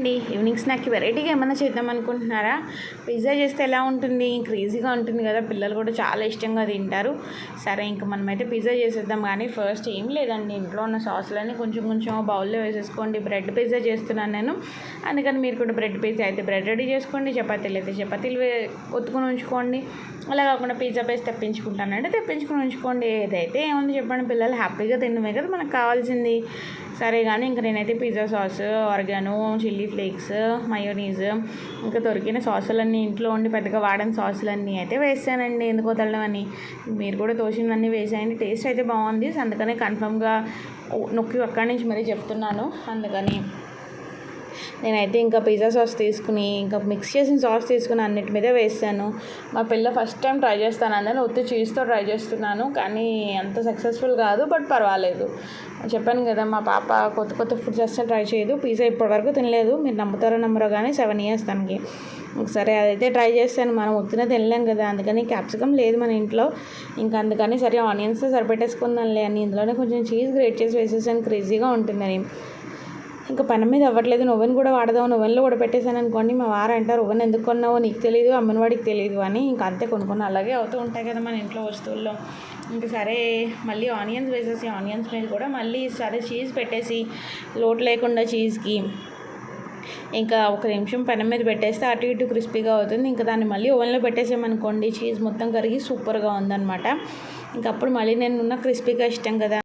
అండి ఈవినింగ్ స్నాక్కి వెరైటీగా ఏమైనా చేద్దాం అనుకుంటున్నారా? పిజ్జా చేస్తే ఎలా ఉంటుంది? క్రేజీగా ఉంటుంది కదా పిల్లలు కూడా చాలా ఇష్టంగా తింటారు. సరే ఇంకా మనమైతే పిజ్జా చేసేద్దాం. కానీ ఫస్ట్ ఏం లేదండి ఇంట్లో ఉన్న సాసులన్నీ కొంచెం కొంచెం బౌల్లో వేసేసుకోండి. బ్రెడ్ పిజ్జా చేస్తున్నాను నేను. అందుకని మీరు కూడా బ్రెడ్ పిజ్జా అయితే బ్రెడ్ రెడీ చేసుకోండి. చపాతీలు అయితే చపాతీలు వే- ఒత్తుకొని ఉంచుకోండి. అలా కాకుండా పిజ్జా పేస్ట్ తెప్పించుకుంటానంటే తెప్పించుకొని ఉంచుకోండి. ఏదైతే ఏముంది చెప్పండి పిల్లలు హ్యాపీగా తినడమే కదా మనకు కావాల్సింది. సరే కానీ ఇంకా నేనైతే pizza sauce oregano chilli flakes mayonnaise ఇంకా దొరికిన సాసులన్నీ ఇంట్లో ఉండి పెద్దగా వాడని సాసులన్నీ అయితే వేసానండి. ఎందుకు వదలడం అని మీరు కూడా తోసినవన్నీ వేసాయండి. టేస్ట్ అయితే బాగుంది. అందుకనే కన్ఫర్మ్గా నొక్కి అక్కడి నుంచి మరీ చెప్తున్నాను. అందుకని నేనైతే ఇంకా పిజ్జా సాస్ తీసుకుని ఇంకా మిక్స్ చేసిన సాస్ తీసుకుని అన్నిటి మీద వేసాను. మా పిల్ల ఫస్ట్ టైం ట్రై చేస్తాను అందులో ఉత్తి చీజ్తో ట్రై చేస్తున్నాను. కానీ అంత సక్సెస్ఫుల్ కాదు బట్ పర్వాలేదు. చెప్పాను కదా మా పాప కొత్త కొత్త ఫుడ్స్ అస్సలు ట్రై చేయదు. పిజ్జా ఇప్పటివరకు తినలేదు. మీరు నమ్ముతారో నమ్మరో కానీ సెవెన్ ఇయర్స్ తనకి. సరే అదైతే ట్రై చేస్తాను మనం ఉత్తిన తినలేం కదా అందుకని క్యాప్సికమ్ లేదు మన ఇంట్లో. ఇంకా అందుకని సరే ఆనియన్స్ సరిపెట్టేసుకుందాంలే అని ఇందులోనే కొంచెం చీజ్ గ్రేట్ చేసి వేసేసాను. క్రేజీగా ఉంటుందని. ఇంకా పని మీద అవ్వట్లేదు. ఓవెన్ కూడా వాడదాం ఓవెన్లో కూడా పెట్టేశాను అనుకోండి. మా వారు అంటారు ఓవెన్ ఎందుకు కొన్నావో? నీకు తెలియదు అమ్మనివాడికి తెలియదు అని. ఇంకా అంతే కొనుక్కున్నా. అలాగే అవుతూ ఉంటాయి కదా మన ఇంట్లో వస్తువుల్లో. ఇంకా సరే మళ్ళీ ఆనియన్స్ వేసేసి ఆనియన్స్ మీద కూడా మళ్ళీ సరే చీజ్ పెట్టేసి లోటు లేకుండా చీజ్కి ఇంకా ఒక నిమిషం పెనం మీద పెట్టేస్తే అటు ఇటు క్రిస్పీగా అవుతుంది. ఇంకా దాన్ని మళ్ళీ ఓవెన్లో పెట్టేసామనుకోండి చీజ్ మొత్తం కరిగి సూపర్గా ఉందన్నమాట. ఇంకా అప్పుడు మళ్ళీ నేను ఉన్న క్రిస్పీగా ఇష్టం కదా.